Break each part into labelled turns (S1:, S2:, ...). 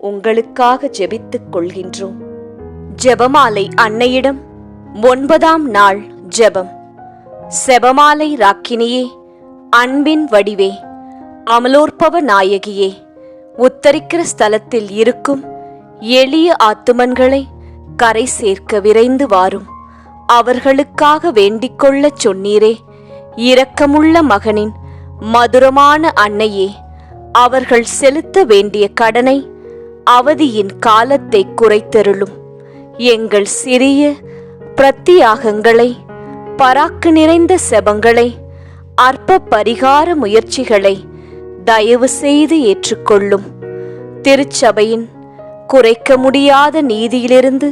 S1: உங்களுக்காக ஜெபித்துக் கொள்கின்றோம். ஜெபமாலை அன்னையிடம் ஒன்பதாம் நாள் ஜெபம். செபமாலை ராக்கினியே அன்பின் வடிவே அமலோற்பவ நாயகியே உத்தரிக்கிற ஸ்தலத்தில் இருக்கும் எளிய ஆத்துமன்களை கரை சேர்க்க விரைந்து வாரும். அவர்களுக்காக வேண்டிக்கொள்ளச் சொன்னீரே இரக்கமுள்ள மகனின் மதுரமான அன்னையே அவர்கள் செலுத்த வேண்டிய கடனை அவதியின் காலத்தை குறைத்தருளும். எங்கள் சிறிய பிரத்தியாகங்களை பராக்கு நிறைந்த செபங்களை அற்ப பரிகார முயற்சிகளை தயவு செய்து ஏற்றுக்கொள்ளும். திருச்சபையின் குறைக்க முடியாத நீதியிலிருந்து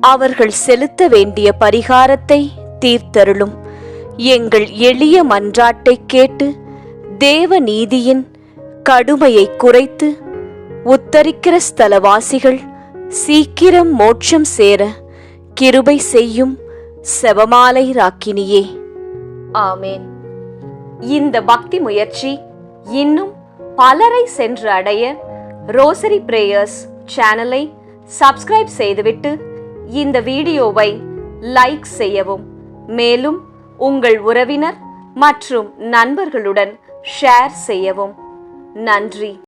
S1: அவர்கள் செலுத்த வேண்டிய பரிகாரத்தை தீர்த்தருளும். எங்கள் எளிய மன்றாட்டை கேட்டு தேவ நீதியின் கடுமையை குறைத்து உத்தரிக்கிற ஸ்தலவாசிகள் சீக்கிரம் மோட்சம் சேர கிருபை செய்யும் செவமாலை ராக்கினியே. ஆமேன். இந்த பக்தி முயற்சி இன்னும் பலரை சென்று அடைய ரோசரி பிரேயர்ஸ் சேனலை சப்ஸ்கிரைப் செய்துவிட்டு இந்த வீடியோவை லைக் செய்யவும். மேலும் உங்கள் உறவினர் மற்றும் நண்பர்களுடன் ஷேர் செய்யவும். நன்றி.